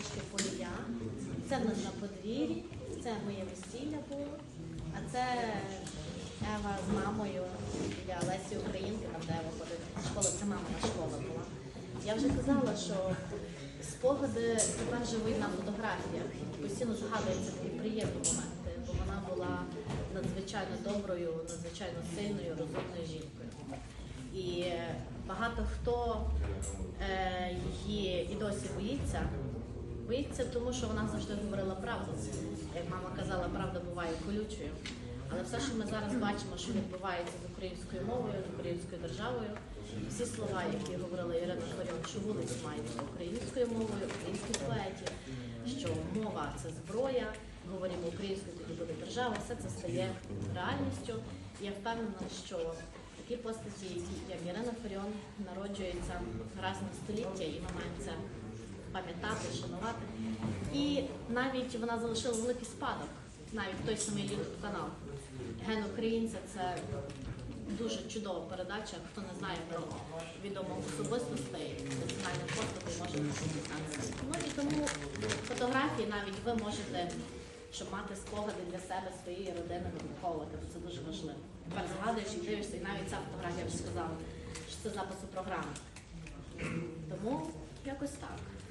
книжки Полія. Це в нас на подвір'ї, це моє весілля було. А це Ева з мамою біля Лесі Українки, там де Ева ходить в школу, це мамина школа була. Я вже казала, що спогади тепер живуть на фотографіях. І постійно згадуються такі приємні моменти, бо вона була надзвичайно доброю, надзвичайно сильною, розумною жінкою. І багато хто е, її і досі боїться. Боїться, тому що вона завжди говорила правду. Як мама казала, правда буває колючою. Але все, що ми зараз бачимо, що відбувається з українською мовою, з українською державою, всі слова, які говорила Ірина Хорьон, що вулиці мають українською мовою, українських поетів, що мова це зброя, говоримо українською, тоді буде держава, все це стає реальністю. І я впевнена, що такі постаті, як Ірина Фаріон, народжуються раз на століття, і ми маємо це пам'ятати, шанувати. І навіть вона залишила великий спадок, навіть той самий youtube канал. Ген українця це дуже чудова передача. Хто не знає про відомих особистостей, національних постатей, може дізнатися. Ну і тому фотографії навіть ви можете, щоб мати спогади для себе, своєї родини, виховувати. Це дуже важливо. Тепер згадуєш і дивишся, і навіть ця фотографія вже сказала, що це запис у програму. Тому якось так.